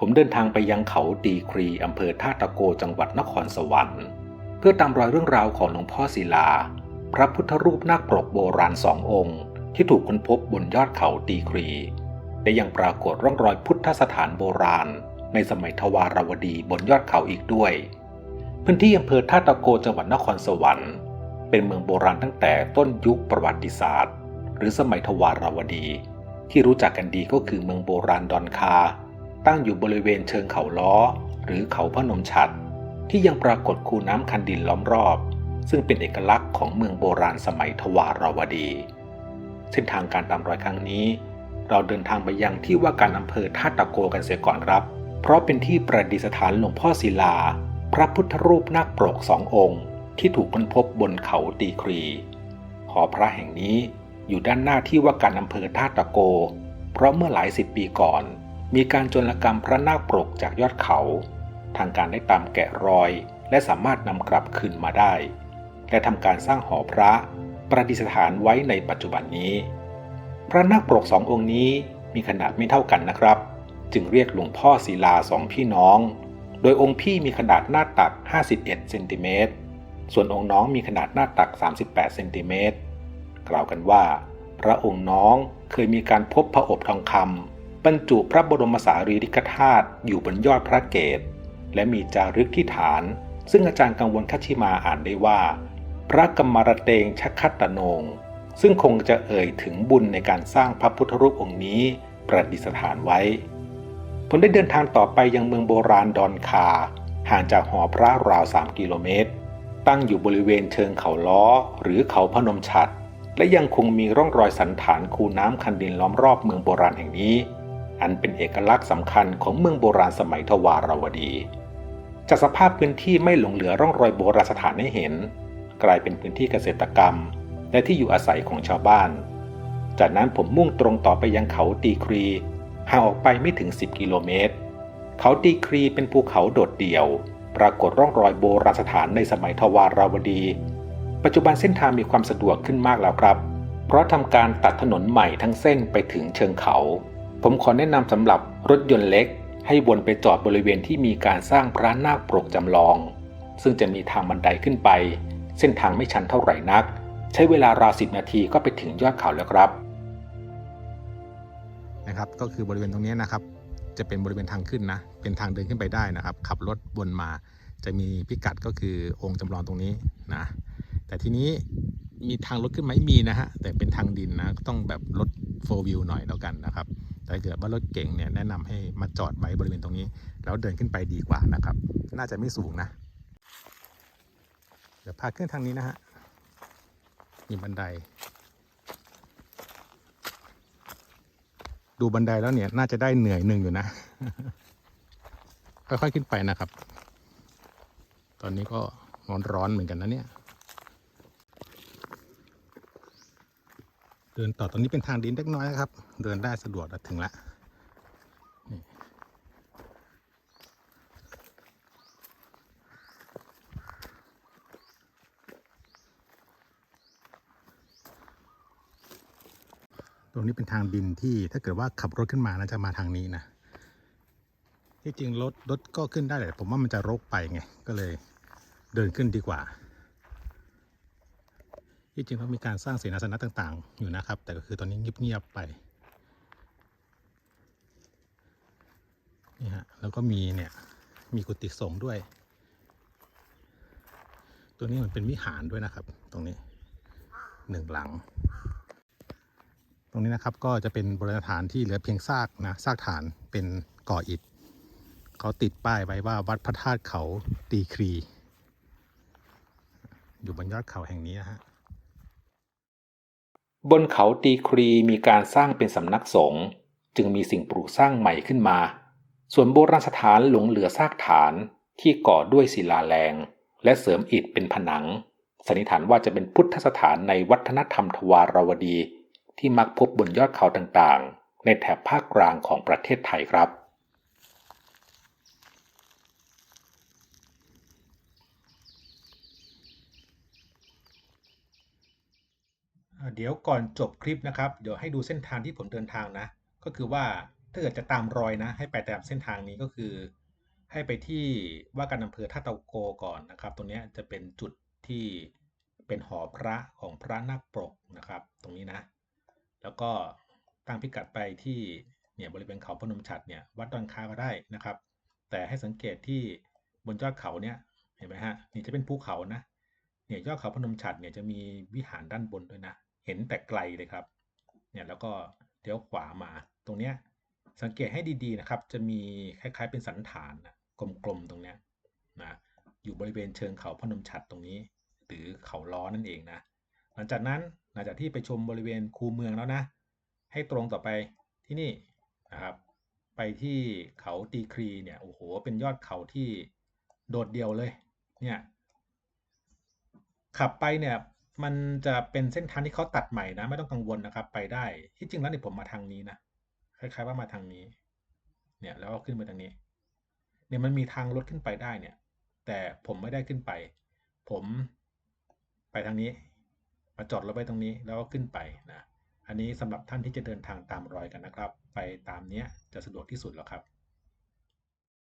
ผมเดินทางไปยังเขาดีครีอำเภอท่าตะโกจังหวัดนครสวรรค์ เพื่อตามรอยเรื่องราวของหลวงพ่อศิลา พระพุทธรูปนาคปรกโบราณสององค์ ที่ถูกค้นพบบนยอดเขาดีครีและยังปรากฏร่องรอยพุทธสถานโบราณ ในสมัยทวารวดีบนยอดเขาอีกด้วย พื้นที่อำเภอท่าตะโกจังหวัดนครสวรรค์ เป็นเมืองโบราณตั้งแต่ต้นยุคประวัติศาสตร์ หรือสมัยทวารวดี ที่รู้จักกันดีก็คือเมืองโบราณดอนคา ตั้งอยู่บริเวณเชิงเขาล้อ หรือเขาพนมฉัตรที่ยังปรากฏคูน้ำคันดินล้อมรอบ ซึ่งเป็นเอกลักษณ์ของเมืองโบราณสมัยทวารวดี เส้นทางการตามรอยครั้งนี้ เราเดินทางไปยังที่ว่าการอำเภอท่าตะโกกันเสียก่อนครับ เพราะเป็นที่ประดิษฐานหลวงพ่อศิลา พระพุทธรูปนาคปรกสององค์ ที่ถูกค้นพบบนเขาตีครีหอพระแห่งนี้อยู่ด้านหน้าที่ว่าการอำเภอท่าตะโก เพราะเมื่อหลายสิบปีก่อน มีการโจรกรรมพระนาคปรกจากยอดเขา ทางการได้ตามแกะรอย และสามารถนำกลับคืนมาได้ และทำการสร้างหอพระประดิษฐานไว้ในปัจจุบันนี้ พระนาคปรกสององค์นี้มีขนาดไม่เท่ากันนะครับ จึงเรียกหลวงพ่อศิลาสองพี่น้อง โดยองค์พี่มีขนาดหน้าตัก 51เซนติเมตรส่วนองค์น้องมีขนาดหน้าตัก 38เซนติเมตรกล่าวกันว่า พระองค์น้องเคยมีการพบพระอบทองคำ บรรจุพระบรมสารีริกธาตุอยู่บนยอดพระเกศและมีจารึกที่ฐาน ซึ่งอาจารย์กังวลคัชชิมาอ่านได้ว่า พระกรรมรเตงชักคัตตโนง ซึ่งคงจะเอ่ยถึงบุญในการสร้างพระพุทธรูปองค์นี้ประดิษฐานไว้ ผมได้เดินทางต่อไปยังเมืองโบราณดอนคา ห่างจากหอพระราว 3 กิโลเมตร ตั้งอยู่บริเวณเชิงเขาล้อ หรือเขาพนมฉัตรและยังคงมีร่องรอยสันฐานคูน้ำคันดินล้อมรอบเมืองโบราณแห่งนี้ อันเป็นเอกลักษณ์สำคัญของเมืองโบราณสมัยทวารวดี จากสภาพพื้นที่ไม่หลงเหลือร่องรอยโบราณสถานให้เห็น กลายเป็นพื้นที่เกษตรกรรม และที่อยู่อาศัยของชาวบ้าน จากนั้นผมมุ่งตรงต่อไปยังเขาตีครีห่างออกไปไม่ถึง 10 กิโลเมตร เขาตีครีเป็นภูเขาโดดเดี่ยว ปรากฏร่องรอยโบราณสถานในสมัยทวาราวดี ปัจจุบันเส้นทางมีความสะดวกขึ้นมากแล้วครับ เพราะทำการตัดถนนใหม่ทั้งเส้นไปถึงเชิงเขา ผมขอแนะนำสำหรับรถยนต์เล็ก ให้วนไปจอดบริเวณที่มีการสร้างพระนาคปรกจำลอง ซึ่งจะมีทางบันไดขึ้นไป เส้นทางไม่ชันเท่าไหร่นัก ใช้เวลาราวสิบนาทีก็ไปถึงยอดเขาแล้วครับนะครับก็คือบริเวณตรงนี้นะครับ จะเป็นบริเวณทางขึ้นนะ เป็นทางเดินขึ้นไปได้นะครับ ขับรถวนมาจะมีพิกัดก็คือองค์จำลองตรงนี้นะ แต่ทีนี้มีทางรถขึ้นไหมมีนะฮะแต่เป็นทางดินนะต้องแบบรถโฟล์วิวหน่อยแล้วกันนะครับ แต่ถ้าเกิดว่ารถเก่งเนี่ยแนะนำให้มาจอดไว้บริเวณตรงนี้ แล้วเดินขึ้นไปดีกว่านะครับ น่าจะไม่สูงนะ เดี๋ยวพาขึ้นทางนี้นะฮะมีบันได ดูบันไดแล้วเนี่ยน่าจะได้เหนื่อยหนึ่งอยู่นะ ค่อยๆขึ้นไปนะครับ ตอนนี้ก็ร้อนๆเหมือนกันนะเนี่ย เดินต่อตรงนี้เป็นทางดินเล็กน้อยนะครับ เดินได้สะดวกถึงละนี่ตรงนี้เป็นทางดินที่ถ้าเกิดว่าขับรถขึ้นมานะจะมาทางนี้นะที่จริงรถรถก็ขึ้นได้แหละผมว่ามันจะรกไปไงก็เลยเดินขึ้นดีกว่า ที่จริงเขามีการสร้างเสนาสนะต่าง ๆ อยู่นะครับ แต่ก็คือตอนนี้เงียบๆไปนี่ฮะแล้วก็มีเนี่ยมีกุฏิสงฆ์ด้วย ตัวนี้มันเป็นวิหารด้วยนะครับ ตรงนี้หนึ่งหลัง ตรงนี้นะครับก็จะเป็นโบราณสถานที่เหลือเพียงซากนะซากฐานเป็นก่ออิฐเขาติดป้ายไว้ว่าวัดพระธาตุเขาตีครี อยู่บนยอดเขาแห่งนี้นะฮะ บนเขาตีครีมีการสร้างเป็นสำนักสงฆ์จึงมีสิ่งปลูกสร้างใหม่ขึ้นมา ส่วนโบราณสถานหลงเหลือซากฐานที่ก่อด้วยศิลาแรง และเสริมอิฐเป็นผนัง สันนิษฐานว่าจะเป็นพุทธสถานในวัฒนธรรมทวารวดี ที่มักพบบนยอดเขาต่างๆ ในแถบภาคกลางของประเทศไทยครับ เดี๋ยวก่อนจบคลิปนะครับ เดี๋ยวให้ดูเส้นทางที่ผมเดินทางนะ ก็คือว่าถ้าเกิดจะตามรอยนะ ให้ไปตามเส้นทางนี้ก็คือ ให้ไปที่ว่าการอำเภอท่าเตาโกก่อนนะครับ ตรงนี้จะเป็นจุดที่เป็นหอพระของพระนาคปรกนะครับ ตรงนี้นะ แล้วก็ตั้งพิกัดไปที่เนี่ยบริเวณเขาพนมฉัตรเนี่ยวัดดอนคาก็ได้นะครับ แต่ให้สังเกตที่บนยอดเขาเนี่ยเห็นไหมฮะนี่จะเป็นภูเขานะเนี่ยยอดเขาพนมฉัตรเนี่ยจะมีวิหารด้านบนด้วยนะ เห็นแต่ไกลเลยครับเนี่ยแล้วก็เดี๋ยวขวามาตรงเนี้ยสังเกตให้ดีๆนะครับ จะมีคล้ายๆเป็นสันฐานนะกลมๆตรงเนี้ยนะอยู่บริเวณเชิงเขาพนมฉัตรตรงนี้ หรือเขาล้อนั่นเองนะหลังจากนั้นหลังจากที่ไปชมบริเวณคูเมืองแล้วนะ ให้ตรงต่อไปที่นี่นะครับ ไปที่เขาตีครีเนี่ยโอ้โหเป็นยอดเขาที่โดดเดี่ยวเลยเนี่ยขับไปเนี่ย มันจะเป็นเส้นทางที่เขาตัดใหม่นะ ไม่ต้องกังวลนะครับ ไปได้ที่จริงแล้วเนี่ยผมมาทางนี้นะคล้ายๆว่ามาทางนี้ เนี่ยแล้วก็ขึ้นไปทางนี้ เนี่ยมันมีทางรถขึ้นไปได้เนี่ย แต่ผมไม่ได้ขึ้นไป ผมไปทางนี้ มาจอดรถไว้ตรงนี้แล้วก็ขึ้นไปนะอันนี้สำหรับท่านที่จะเดินทางตามรอยกันนะครับ ไปตามเนี้ยจะสะดวกที่สุดแล้วครับ